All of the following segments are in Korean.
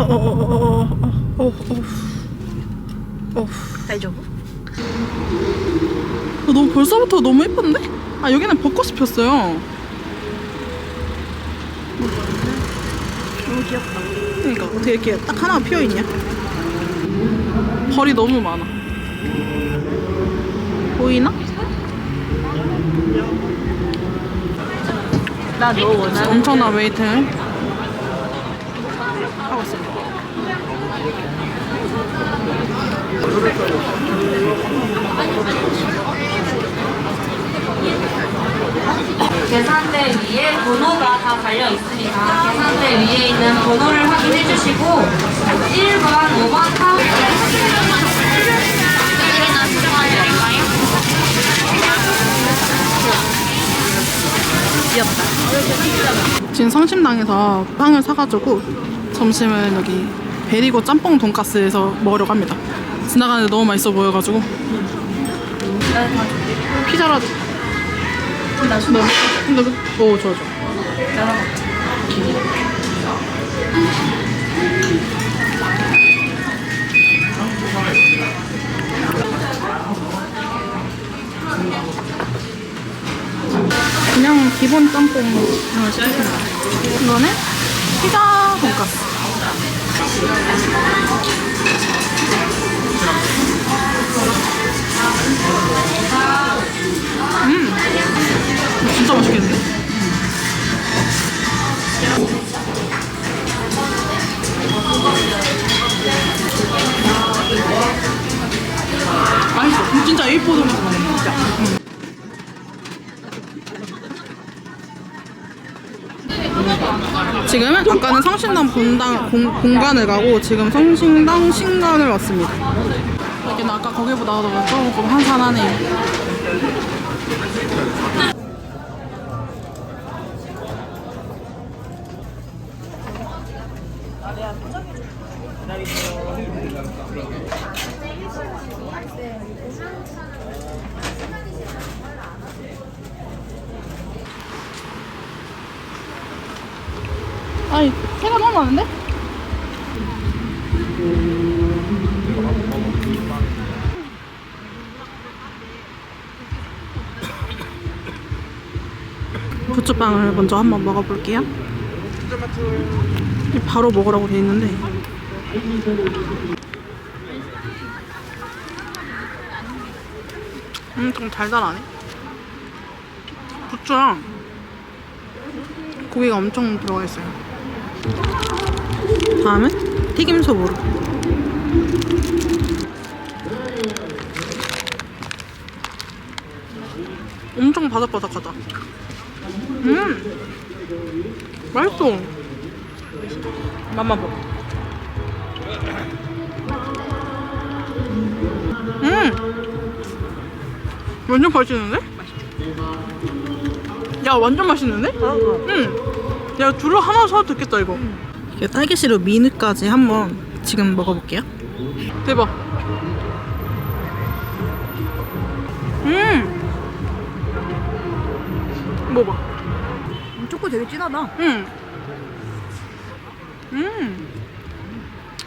어어어어어어어 다이저브? 너무 벌써부터 너무 예쁜데? 아 여기는 벚꽃이 폈어요. 너무 귀엽다. 그러니까 어떻게 이렇게 딱 하나 피어 있냐? 벌이 너무 많아. 보이나? 나 너 원하는 엄청난 웨이팅을 하고 있습니다. 계산대 위에 번호가 다 달려 있으니까 계산대 위에 있는 번호를 확인해 주시고 1번, 5번, 4번. 지금 성심당에서 빵을 사가지고 점심은 여기 베리고 짬뽕 돈가스에서 먹으려고 합니다. 지나가는데 너무 맛있어 보여가지고. 피자라도 나너 그- 오 좋아 좋아. 그냥 기본 짬뽕을 시켰습니다 이거는 피자 돈가스 음 진짜 맛있겠는데? 맛있어. 진짜 A4 정도 진짜. 응. 지금은 아까는 성신당 본당 공, 공간을 가고 지금 성신당 신관을 왔습니다. 여기는 아까 거기보다 더 조금 한산하네요. 아니, 새가 너무 많은데? 부추빵을 먼저 한번 먹어볼게요. 바로 먹으라고 돼 있는데. 음, 좀 달달하네. 부추랑 고기가 엄청 들어가 있어요. 다음은 튀김소보로. 엄청 바삭바삭하다. 음, 맛있어. 맛만 봐. 음, 완전 맛있는데? 야, 완전 맛있는데? 응. 야, 둘을 하나 사도 됐겠다, 이거. 이게 딸기시루 미느까지 한번 지금 먹어볼게요. 대박. 음! 먹어봐. 초코 되게 진하다. 음. 음.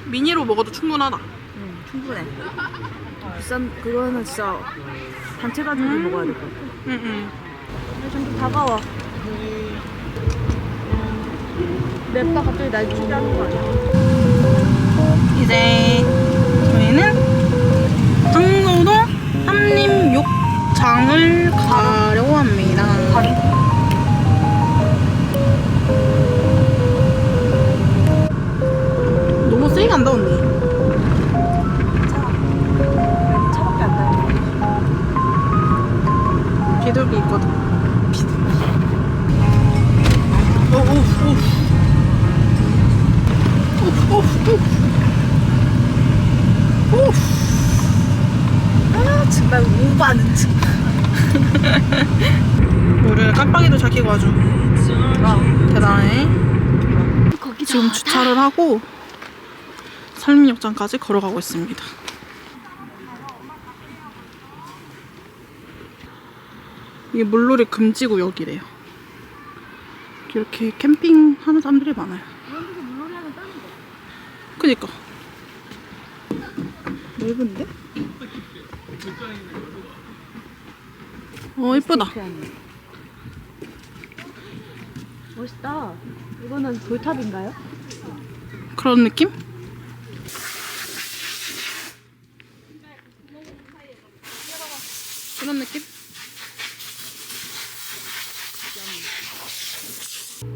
미니로 먹어도 충분하다. 응, 충분해. 비싼 그거는 진짜 단체 가지고 먹어야 될 것 같아. 음, 음. 근데 점점 다가와. 맵다 갑자기 날 취재하는 거 아니야? 이제 저희는 항로동 한림욕장을 가려고 합니다. 아, 정말 오바는 즉. 우리를 깜빡이도 잘 켜고 아주 대단해. 거기다. 지금 주차를 하고 산림욕장까지 걸어가고 있습니다. 이게 물놀이 금지 구역이래요. 이렇게 캠핑하는 사람들이 많아요. 그니까. 넓은데? 어, 이쁘다. 멋있다. 이거는 돌탑인가요? 그런 느낌? 그런 느낌?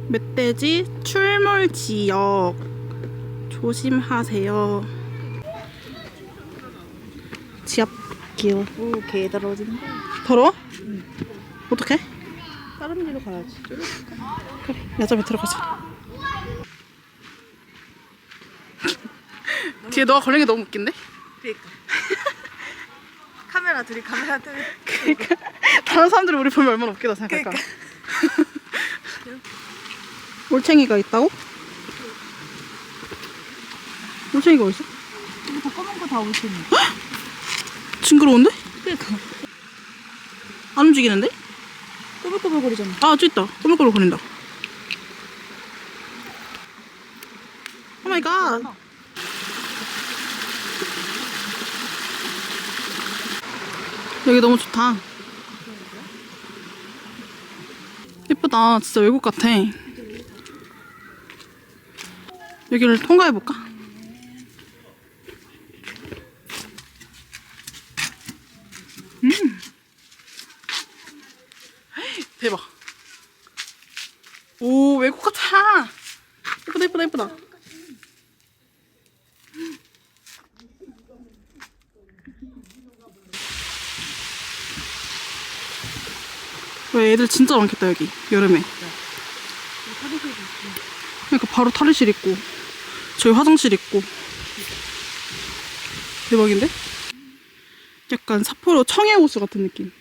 멧돼지 출몰 지역 조심하세요. 기어. 오, 개 더러워진다. 더러워? 어떡해? 다른 데로 가야지. 그래, 야자 밑으로 가자. 뒤에 너가 걸린 게 너무 웃긴데? 그니까. 카메라 둘이 카메라 둘이. 그러니까 다른 사람들이 우리 보면 얼마나 웃기다 생각할까. 올챙이가 있다고? 올챙이가 어딨어? 이거 다 검은 거 다 올테니. 징그러운데? 그니까. 안 움직이는데? 꼬불꼬불 거리잖아. 아, 저 있다. 꼬물꼬물 거린다. 오 마이 갓. 여기 너무 좋다. 예쁘다. 진짜 외국 같아. 여기를 통과해볼까? 음. 대박. 같아. 예쁘다, 예쁘다, 예쁘다. 왜 애들 진짜 많겠다, 여기. 여름에. 그러니까 바로 탈의실 있고, 저희 화장실 있고. 대박인데? 약간 삿포로 청해호수 같은 느낌.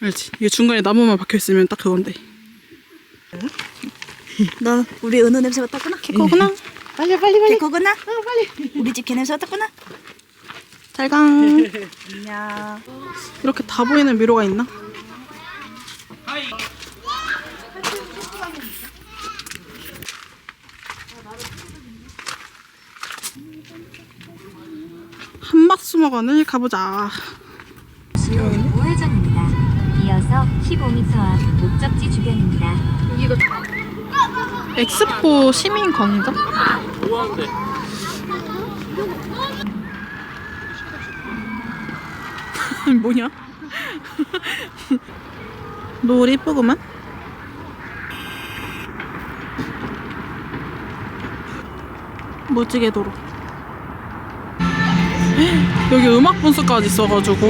알지? 이게 중간에 나무만 박혀 있으면 딱 그건데. 너 우리 은우 냄새 맡았구나? 개코구나. 빨리 빨리 빨리. 개코구나? 응, 빨리. 우리 집 개 냄새 맡았구나? 잘강. 안녕. 이렇게 다 보이는 미로가 있나? 한박수목원을 가보자. 우회전입니다. 이어서 15m 앞 목적지 주변입니다. 엑스포 시민 광장? 뭐냐? 노을 이쁘구만. 무지개 도로. 여기 음악 분수까지 있어가지고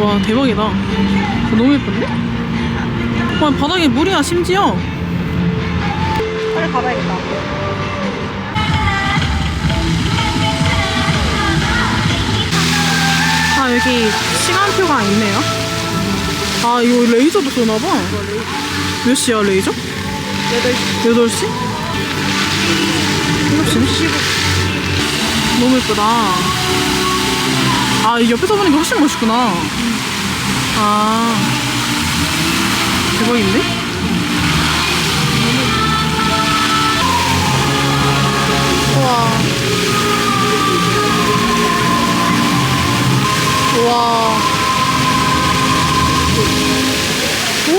와 대박이다. 너무 예쁜데? 와 바닥에 물이야 심지어. 빨리 가봐야겠다. 아 여기 시간표가 있네요. 아 이거 레이저도 쏘나봐. 몇 시야 레이저? 8시. 8시? 7시네? 너무 예쁘다. 아, 이 옆에서 보니까 훨씬 멋있구나. 아. 대박인데? 우와. 우와. 오.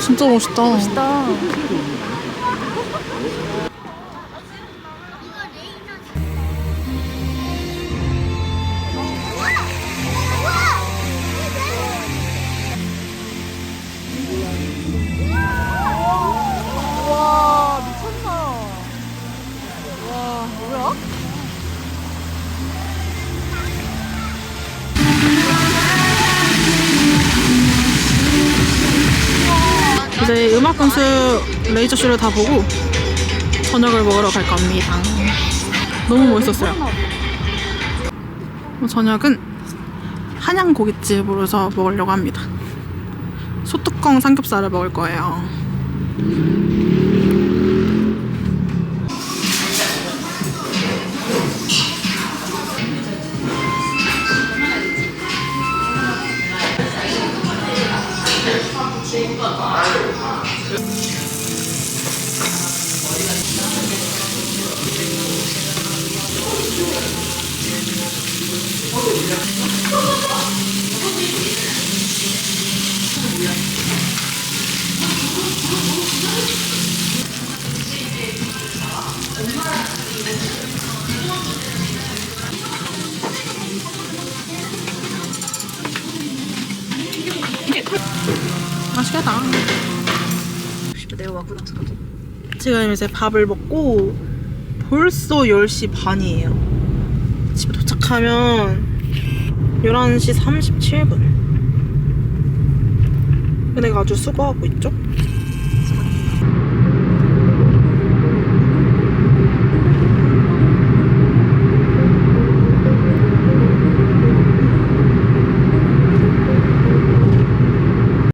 진짜 멋있다. 멋있다. 이제 음악 건수 레이저 쇼를 다 보고 저녁을 먹으러 갈 겁니다. 너무 멋있었어요. 저녁은 한양 고깃집으로서 먹으려고 합니다. 소뚜껑 삼겹살을 먹을 거예요. 왔구나. 지금 이제 밥을 먹고 벌써 10시 반이에요. 집에 도착하면 11시 37분. 내가 아주 수고하고 있죠?